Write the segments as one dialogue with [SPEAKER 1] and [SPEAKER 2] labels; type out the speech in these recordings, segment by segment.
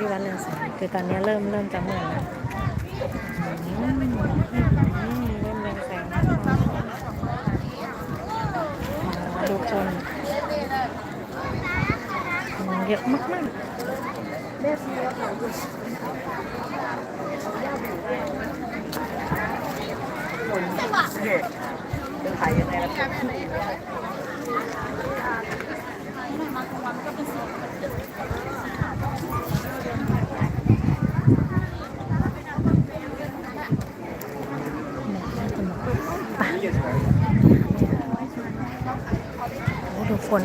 [SPEAKER 1] ที่วัดเรืองแสงคือตอนนี้เริ่มเริ่มจะมืดแล้วอืมอืมเริ่มเรืองแสงแล้วอ๋อดูคนคนเยอะมากๆ
[SPEAKER 2] จะถ่ายยังไงล่ะ
[SPEAKER 1] โอ้ดู คน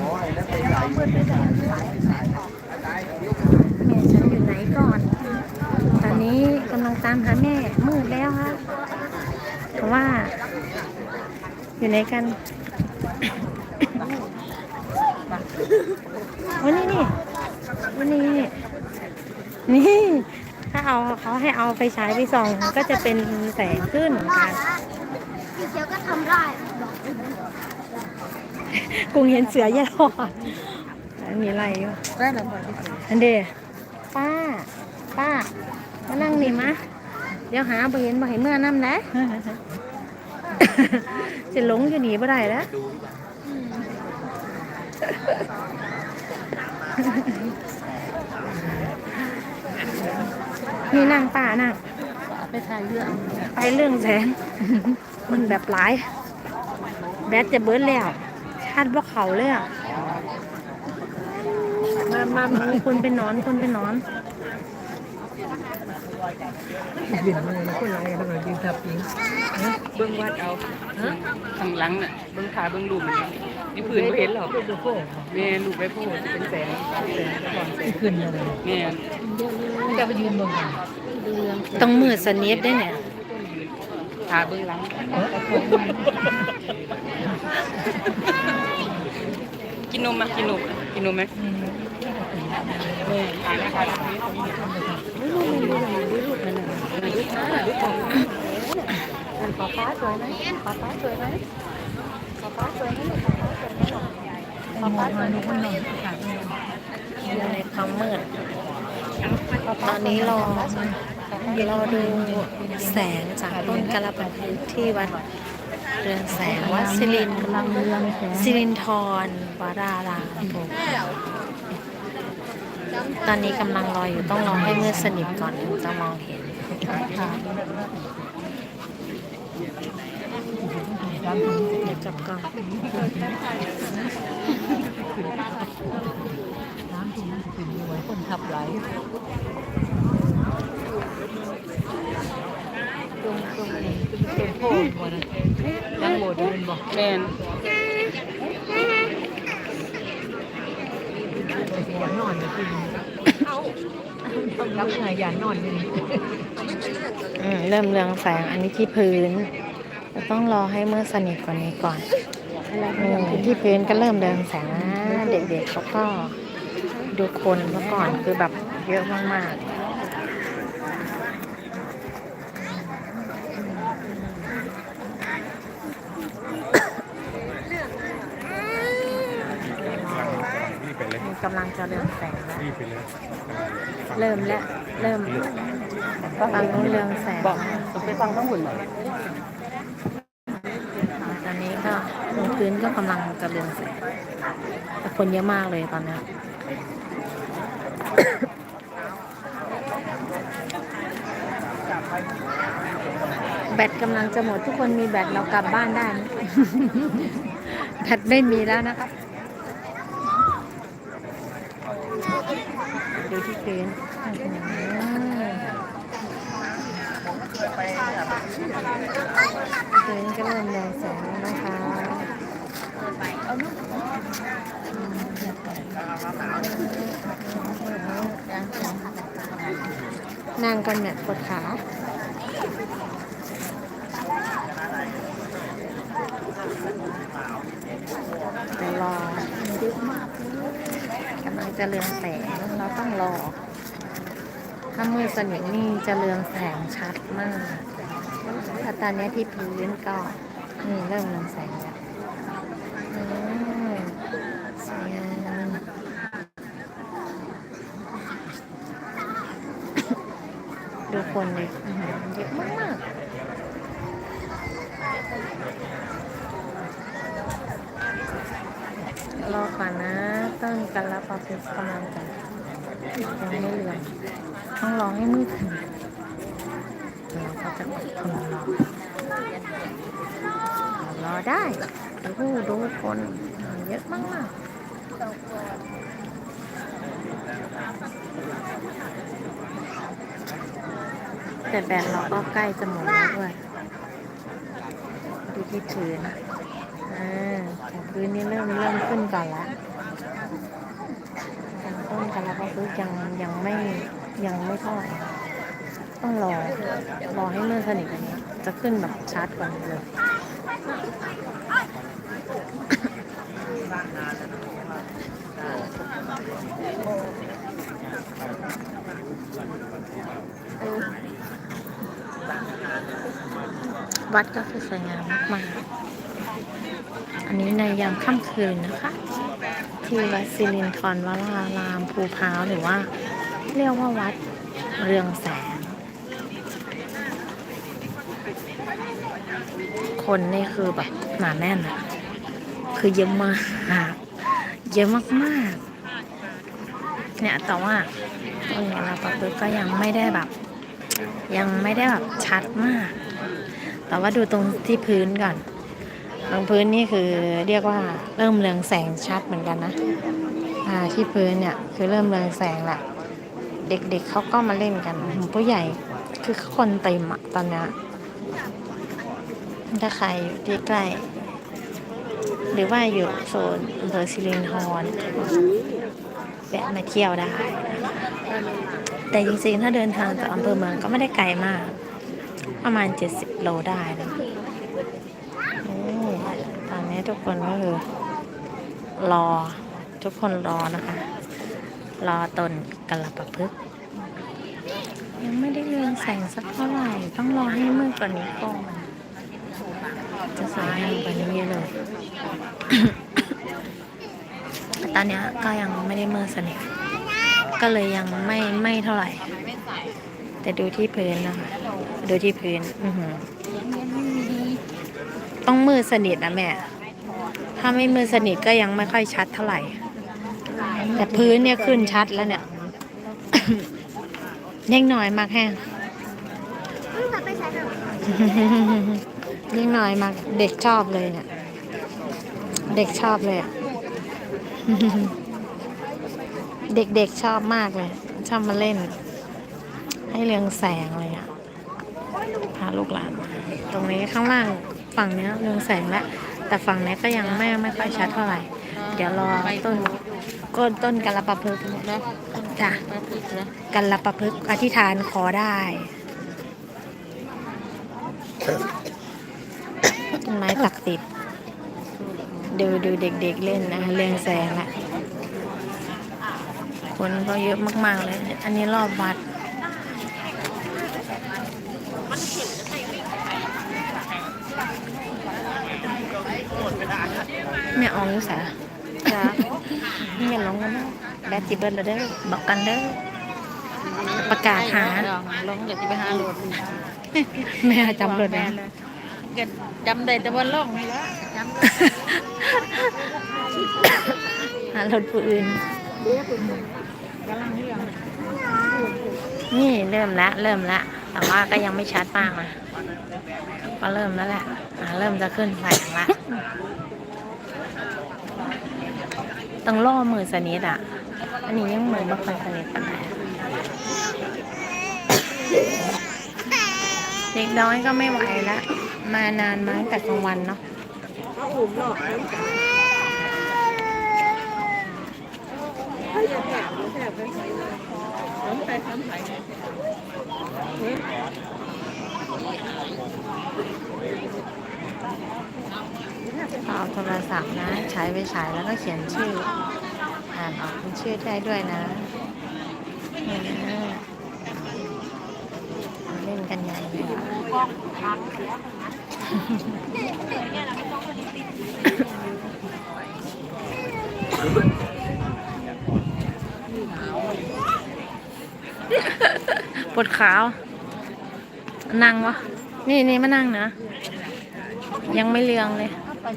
[SPEAKER 1] แม่ฉันอยู่ไหนก่อน ตอนนี้กำลังตามหาแม่มืดแล้วครับเพราะว่า อยู่ไหนกันวันนี้นี่วันนี้นี่นี่ถ้าเอาเขาให้เอาไฟฉายไปส่องก็จะเป็นแสงขึ้นค่ะ
[SPEAKER 3] พี่เชียวก็ทำได้
[SPEAKER 1] กุ้งเห็นเสือเยอะหอดมีอะไรอยู่
[SPEAKER 2] ได้แล้วค่ะพี่เสือ
[SPEAKER 1] อันเดป้า ป้า มานั่งนี่มะ เดี๋ยวหาบ่เห็นบ่เห็นเมื่อน้ำนะ จะหลงอยู่หนีบ่ได้แล้วนี่นั่งป้านั่ง
[SPEAKER 2] ไปถ่ายเรื่อง
[SPEAKER 1] ไปเรื่องแสงมันแบบหลาย แบตจะเบิร์ดแล้ว ชาติว่าเขาเลยอะ
[SPEAKER 2] มามามา
[SPEAKER 1] มีคนเป็นหนอนคนเป็นหนอน
[SPEAKER 2] บินเลยคนไรกันเลยยืนทับยิง
[SPEAKER 4] เบิ้งวัดเอาข้างหลังน่ะเบิ้งขาเบิ้งรูปมันนี่พื้นบ่เห็นหรอก
[SPEAKER 2] ดูโค้ง
[SPEAKER 4] แม่ลูกไปพูดเป็นแสงแสงสะท้อนแสง
[SPEAKER 2] ขึ้นเลย
[SPEAKER 4] แม่
[SPEAKER 2] จะไปยืนบน
[SPEAKER 1] ต้องมือสนิทได้เนี่ย
[SPEAKER 4] ขาเบิ้งหลัง กินนมไหมกินนมกินนมไหมแม่ขาหน้าขาหลังนี้ตรงนี้
[SPEAKER 2] ป้าป้าสวยไหมป้าป้าสวยไหมป้าป้าสวยไหมป้าป้าสวยไหมคนนอนขาด
[SPEAKER 1] อยู่ในความมืดตอนนี้รอรอดูแสงจากต้นกระปังที่วัดเรืองแสงวัดสิริน
[SPEAKER 2] ลัง เรืองแสง
[SPEAKER 1] สิรินทรวรารามตอนนี้กำลังรออยู่ต้องรอให้มืดสนิทก่อนถึงจะมองเห็นเดี๋ยวจับกล้อง
[SPEAKER 2] น้ำที่มันขึ้นอยู่ไว้คนทับไหล นี้เป็นโค้งบ่นะยังโบดเป็นบ่
[SPEAKER 4] แม่น
[SPEAKER 2] หัวนอนจะกินต้องรับงานยานอนเลย
[SPEAKER 1] อืมเริ่มเรืองแสงอันนี้ที่พื้นต้องรอให้เมืดสนิทกว่านี้ก่อนอืมที่พื้นก็เริ่มเรืองแสงนะเด็กๆเขาก็ดูคนเมื่อก่อนคือแบบเยอะมากๆ กำลังจะเรืองแสงแล้วเริ่มแล้ว เริ่มฟังนู้นเรืองแสง
[SPEAKER 4] บอกไปฟังทั้งหุ่นหน่อย
[SPEAKER 1] ตอนนี้ก็บนพื้นก็กำลังจะเรืองแสงแต่คนเยอะมากเลยตอนนี้แบตกำลังจะหมดทุกคนมีแบตเรากลับบ้านได้นะแบตไม่มีแล้วนะครับ ดูที่พื้นพื้นก็เริ่มแรงแสงแล้วนะคะนั่งกันเนี่ยปวดขาเดี๋ยวรอ กำลัง จะเรืองแสงเราต้องรอ ถ้ามืดสนิทนี่จะเรืองแสงชัดมากถ้าตอนนี้ที่พื้นก็นี่เริ่มเรืองแสงแล้วสวยงามดูคนเลยเยอะมากรอก่อนนะ ต้นกันแล้วปอพิสกำลังจะยังไม่เหลืองต้องรอให้มืดถึงเราก็จะอดทนรอรอได้ดูดูคนเยอะมากๆแต่แบตเราก็ใกล้จะหมดแล้วด้วยดูที่ถือนะอ่าแต่พื้นนี่เริ่มเริ่มขึ้นก่อนละ แต่ต้นกันแล้วก็คือยังยังไม่ยังไม่เท่าไหร่ต้องรอรอให้มืดสนิทกว่านี้จะขึ้นแบบชัดกว่านี้เลยวัดก็คือสวยงามมาก อันนี้ในยามค่ำคืนนะคะ ที่วัดสิรินทรวรารามภูพร้าวหรือว่า เรียกว่าวัดเรืองแสง คนนี่คือแบบหนาแน่นอะคือเยอะมากเยอะมากๆ เนี่ยแต่ว่าตรงนี้เราประพฤติก็ยังไม่ได้แบบ ยังไม่ได้แบบชัดมาก แต่ว่าดูตรงที่พื้นก่อน ตรงพื้นนี่คือเรียกว่าเริ่มเรืองแสงชัดเหมือนกันนะอ่าที่พื้นเนี่ยคือเริ่มเรืองแสงแหละเด็กๆเขาก็มาเล่นกันผู้ใหญ่คือคนเต็มอะตอนนี้ถ้าใครอยู่ที่ใกล้ หรือว่าอยู่โซนอำเภอสิรินธรแวะมาเที่ยวได้ แต่จริงๆ ถ้าเดินทางจากอำเภอเมืองก็ไม่ได้ไกลมาก ประมาณ 70 โลได้นะโอ้ตอนนี้ ทุกคนก็คือรอทุกคนรอนะคะ รอตนกระปะพึกษ์ยังไม่ได้เรืองแสงสักเท่าไหร่ ต้องรอให้มืดกว่านี้ก่อนจะสวยงามกว่านี้เยอะเลย ตอนนี้ก็ยังไม่ได้มืดสนิทก็เลยยังไม่ไม่เท่าไหร่ แต่ดูที่พื้นนะคะ ดูที่พื้น อือหือต้องมืดสนิทนะแม่ ถ้าไม่มืดสนิทก็ยังไม่ค่อยชัดเท่าไหร่ แต่พื้นเนี่ยขึ้นชัดแล้วเนี่ยเล็กน้อยมากแห้ง
[SPEAKER 3] มึงจะไปใช้แบบ
[SPEAKER 1] เล็กน้อยมากเด็กชอบเลยเนี่ย เด็กชอบเลยเด็กๆชอบมากเลย ชอบมาเล่น ให้เรืองแสงเลยอะพาลูกหลานมาตรงนี้ข้างล่างฝั่งเนี้ยเรืองแสงแล้ว แต่ฝั่งนี้ก็ยังไม่ไม่ค่อยชัดเท่าไหร่ เดี๋ยวรอต้นก้นต้นกัลปะพึกษ์นี่ยจ้ะกัลปะพึกษ์อธิษฐานขอได้ต้นไม้ศักดิ์สิทธิ์ดูดูเด็กๆเล่นนะเรืองแสงละคนก็เยอะมากๆเลย อันนี้รอบวัด แม่อองอยู่สา
[SPEAKER 2] จ้า
[SPEAKER 1] นี่อย่าลงกันนะแบตจิเบิลเด้อบอกกันเด้อประกาศหา
[SPEAKER 2] ลงเดี๋ยวจะไปหาโหลด
[SPEAKER 1] แม่จำรถได้
[SPEAKER 2] เกิดจำได้แต่ว่าลงนี่ละจำได้
[SPEAKER 1] หารถผู้อื่น
[SPEAKER 2] กำลังเรื่อง
[SPEAKER 1] นี่เริ่มละเริ่มละแต่ว่าก็ยังไม่ชัดมากนะก็เริ่มแล้วแหละอ่าเริ่มจะขึ้นแสงละ ต้องล่อมือสนิทอะ อันนี้ยังมือไม่ค่อยสนิทปานใดเด็กน้อยก็ไม่ไหวละ มานานมาตั้งแต่กลางวันเนาะ
[SPEAKER 2] ไปทำไผ่
[SPEAKER 1] เเอาโทรศัพท์นะ ใช้ไปฉายแล้วก็เขียนชื่อ อ่านออกเป็นชื่อได้ด้วยนะเออเล่นกันใหญ่เลยปวดขาว นั่งวะ นี่นี่มานั่งนะ ยังไม่เรืองเลย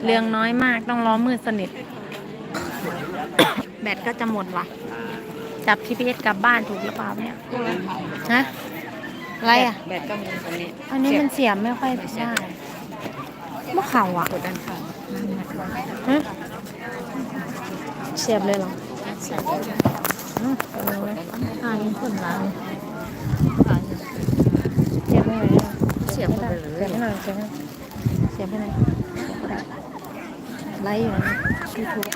[SPEAKER 1] เรืองน้อยมากต้องรอมืดสนิท แบตก็จะหมดว่ะ จับ GPS กลับบ้านถูกหรือเปล่าเนี่ยฮะอะไรอะ
[SPEAKER 4] แบตก็มีตรงนี้
[SPEAKER 1] อันนี้มันเสียบไม่ค่อยได้มะเข่าอะ
[SPEAKER 4] กดด้านข้าง
[SPEAKER 1] ฮะเสียบเลยเหรออืมเอาเลยอ่านี่คนล้างเสียบไปไหนอะ
[SPEAKER 4] เสียบเข้าไปเลย
[SPEAKER 1] เสียบให้หน่อยเสียบให้หน่อยเสียบให้หน่อยไลฟ์อยู่นะยูทูบ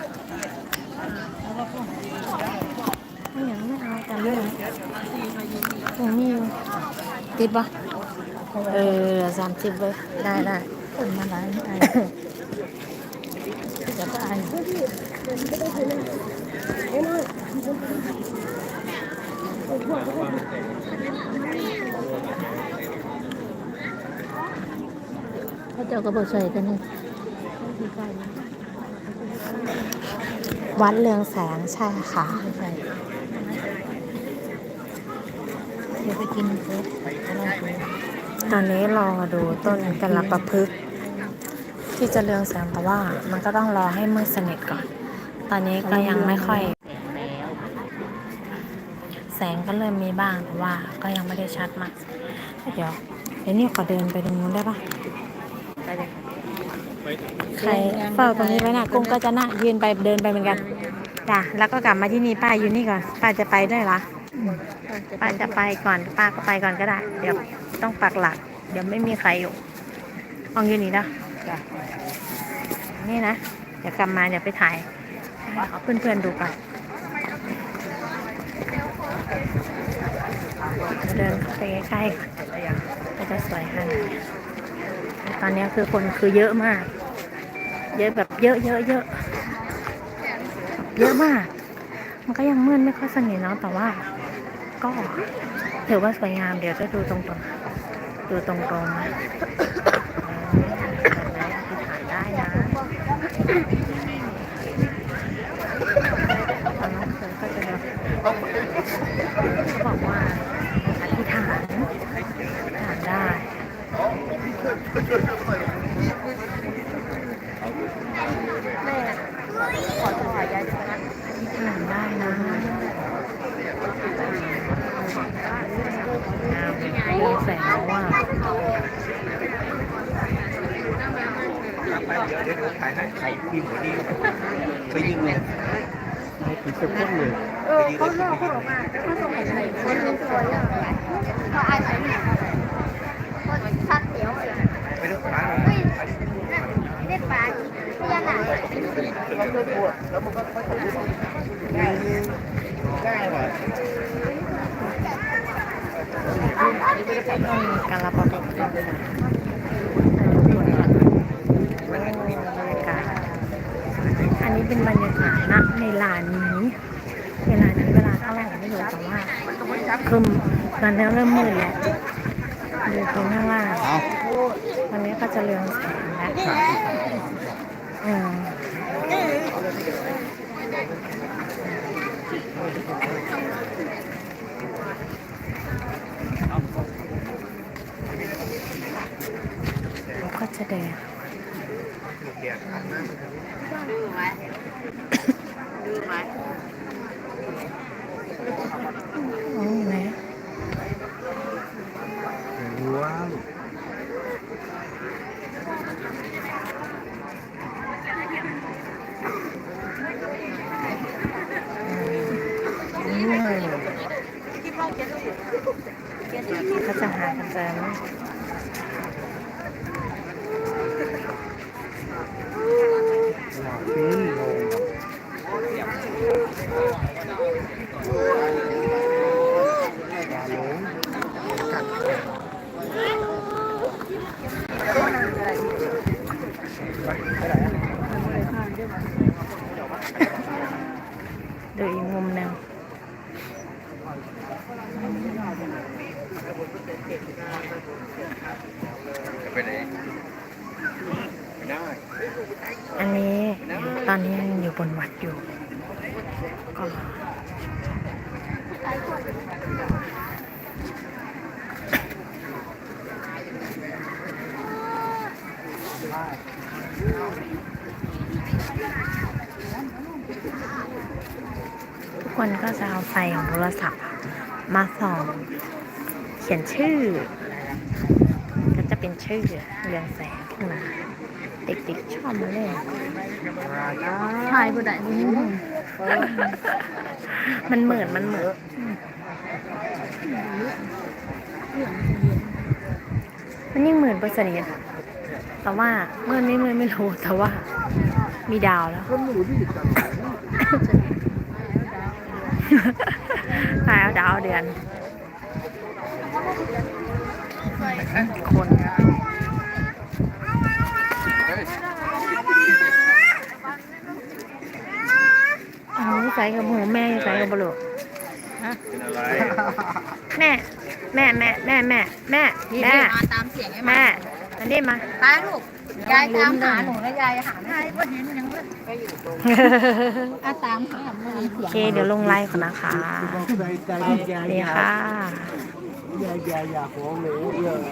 [SPEAKER 1] ไม่อย่างไม่เอากันเลยตรงนี้อยู่ติดปะเออสามสิบเลยได้ได้
[SPEAKER 2] คนมาล้างไอ้จะตาย เจ้าก็บอกใส่กันนี่
[SPEAKER 1] วัดเรืองแสงใช่ค่ะ
[SPEAKER 2] เดี๋ยวไปกิน
[SPEAKER 1] ตอนนี้รอดูต้นกระประพฤกษ์ที่จะเรืองแสงแต่ว่ามันก็ต้องรอให้มืดสนิทก่อน ตอนนี้ก็ยังไม่ค่อย แสงก็เริ่มมีบ้างแต่ว่าก็ยังไม่ได้ชัดมาก เดี๋ยวเดี๋ยวนี้ขอเดินไปตรงนู้นได้ปะ
[SPEAKER 4] ไปเลย
[SPEAKER 1] ใครเฝ้าตรงนี้ไว้นะกุ้งก็จะน่ะยืนไปเดินไปเหมือนกันจ้ะแล้วก็กลับมาที่นี่ป้าอยู่นี่ก่อน ป้าจะไปด้วยเหรอป้าจะไปก่อนป้าก็ไปก่อนก็ได้ เดี๋ยวต้องปักหลัก เดี๋ยวไม่มีใครอยู่อองอยู่นี่นะ
[SPEAKER 4] จ้ะ
[SPEAKER 1] นี่นะเดี๋ยวกลับมาเดี๋ยวไปถ่ายให้เอาเพื่อนๆดูก่อนเดินเข้าไปใกล้ๆก็จะสวยขนาดนี้ตอนนี้คือคนคือเยอะมาก เยอะแบบเยอะเยอะเยอะเยอะมาก มันก็ยังมืดไม่ค่อยสนิทเนาะแต่ว่า ก็ถือว่าสวยงามเดี๋ยวจะดูตรงๆดูตรงๆนะแบบไหนอธิษฐานได้นะตอนนั้นเคยก็จะแบบเขาบอกว่าอธิษฐานอธิษฐานได้
[SPEAKER 4] ขอถวายยายตรงนั้น
[SPEAKER 1] อธิษฐานได้นะงามมีแสงแล้วว่า
[SPEAKER 5] เดี๋ยวถ่าย ให้ไข่พิมพ์หัวนี้ไปยิงเลยให้ผีเสื้อพ่นเลย
[SPEAKER 3] เออเขาเลือกเขาออกมาเขาส่งให้ใครคนนึงสวยอะเขาอายใส่หน้าคนชัดเดียวเลย
[SPEAKER 5] ไปดูร้าน
[SPEAKER 3] เฮ้ยนั่นเล่นปลาพญานาค
[SPEAKER 5] เราเคยปวแล้วมันก็ค่อยๆง่ายง่ายว่ะ
[SPEAKER 1] การรับประทานด้วยนะบรรยากาศอันนี้ เป็นบรรยากาศณในลานนี้เวลานี้เวลาเท่าไหร่ไม่รู้แต่ว่าคือตอนนี้เริ่มมืดแล้วดูตรงข้างล่าง
[SPEAKER 5] เอา
[SPEAKER 1] วันนี้ก็จะเรืองแสงแล้วอืมก็จะเดิน
[SPEAKER 5] ดี๋ยวขันมาก
[SPEAKER 4] ดูไหม
[SPEAKER 1] โอ้ยไหน
[SPEAKER 5] ว้าว
[SPEAKER 1] ก็จะหากันจอไหม
[SPEAKER 5] ขึ้นล
[SPEAKER 1] ดูอีกมุมหนึ่ง
[SPEAKER 5] ไปไหนไม่ได้
[SPEAKER 1] อันนี้ตอนนี้ยังอยู่บนวัดอยู่ ก่อคนก็จะเอาไฟของโทรศัพท์ มาส่อง เขียนชื่อ ก็จะเป็นชื่อเรืองแสงขึ้นมา เด็กๆชอบมาเล่
[SPEAKER 3] ถ่ายผู้ดผู้หญิง
[SPEAKER 1] มันเหมือนมันเหมือนมันยิ่งเหมือนปริศนีย์แต่ว่าเมื่อไม่เมื่อไม่รู้แต่ว่า มีดาวแล้วตายเอาดาวเดือนคนเอาใส่กับหูแม่ใส่กับบลูกแม่ แม่แม่แม่แม่แม่
[SPEAKER 3] นี่
[SPEAKER 1] แม่
[SPEAKER 3] มาตามเสียงไอ้มา
[SPEAKER 1] แม่อันนี้มา
[SPEAKER 3] ตายลูกยายตามหาหนูแล้วยายหาไม่ได้ก็เห็นยังไม่อาตามหาไม่มีเสี
[SPEAKER 1] โอย
[SPEAKER 3] ง
[SPEAKER 1] เคเดี๋ยวลงไลน์ก่อนนะคะ
[SPEAKER 6] ใจใจใจ
[SPEAKER 1] ดีค่ะ
[SPEAKER 6] อย่าอย่าอย่าของหนูเออ